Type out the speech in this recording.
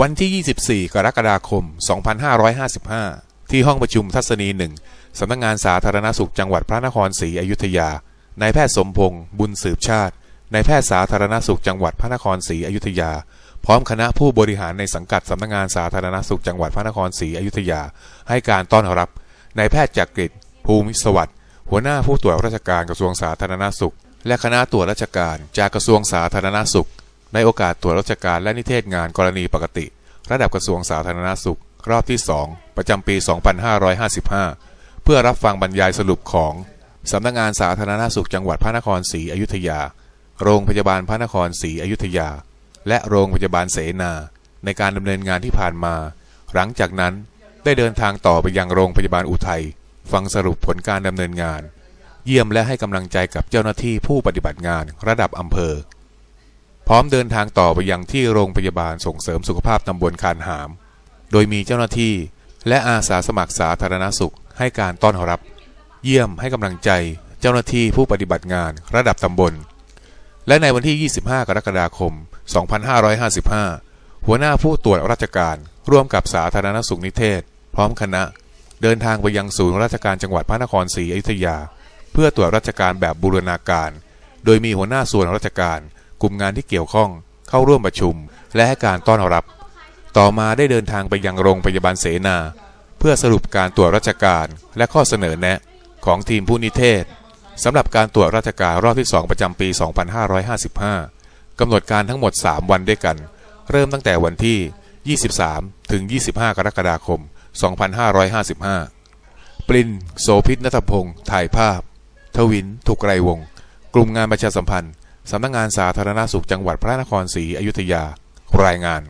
วันที่ 24 กรกฎาคม 2555 ที่ห้องประชุมทัศนีหนึ่งสำนักงานสาธารณสุขจังหวัดพระนครศรีอยุธยานายแพทย์สมพงษ์บุญสืบชาตินายแพทย์สาธารณสุขจังหวัดพระนครศรีอยุธยา พร้อมคณะผู้บริหารในสังกัดสำนักงานสาธารณสุขจังหวัดพระนครศรีอยุธยา ให้การต้อนรับนายแพทย์จักริดภูมิสวัสดิ์หัวหน้าผู้ตรวจราชการกระทรวงสาธารณสุข และคณะตรวจราชการจากกระทรวงสาธารณสุข ในโอกาสตรวจราชการและนิเทศงานกรณีปกติ ระดับกระทรวงสาธารณสุข รอบที่ 2 ประจำปี 2555 เพื่อรับฟังบรรยายสรุปของสำนักงานสาธารณสุขจังหวัดพระนครศรีอยุธยา โรงพยาบาลพระนครศรีอยุธยา และโรงพยาบาลเสนา ในการดำเนินงานที่ผ่านมา หลังจากนั้นได้เดินทางต่อไปยังโรงพยาบาลอุทัย ฟังสรุปผลการดำเนินงาน เยี่ยมและให้กำลังใจกับเจ้าหน้าที่ผู้ปฏิบัติงานระดับอำเภอ พร้อมเดินทางต่อไปยังที่โรงพยาบาลส่งเสริมสุขภาพตำบลคานหาม โดยมีเจ้าหน้าที่และอาสาสมัครสาธารณสุขให้การต้อนรับ เยี่ยมให้กำลังใจเจ้าหน้าที่ผู้ปฏิบัติงานระดับตำบล และในวันที่ 25 กรกฎาคม 2555 หัวหน้าผู้ตรวจราชการร่วมกับสาธารณสุขนิเทศ พร้อมคณะ เดินทางไปยังศูนย์ราชการจังหวัดพระนครศรีอยุธยา เพื่อตรวจราชการแบบบูรณาการ โดยมีหัวหน้าส่วนราชการ กลุ่มงานที่เกี่ยวข้องเข้าร่วมประชุม และให้การต้อนรับ ต่อมาได้เดินทางไปยังโรงพยาบาลเสนา เพื่อสรุปการตรวจราชการและข้อเสนอแนะของทีมผู้นิเทศสำหรับการตรวจราชการรอบที่ 2 ประจำปี 2555 กำหนดการทั้งหมด 3 วันด้วยกัน เริ่มตั้งแต่วันที่ 23 ถึง 25 กรกฎาคม 2555 ปรินโสพิษนัทพงศ์ถ่ายภาพ ทวิน ถูกไรวง กลุ่มงานประชาสัมพันธ์ สำนักงานสาธารณสุขจังหวัดพระนครศรีอยุธยารายงาน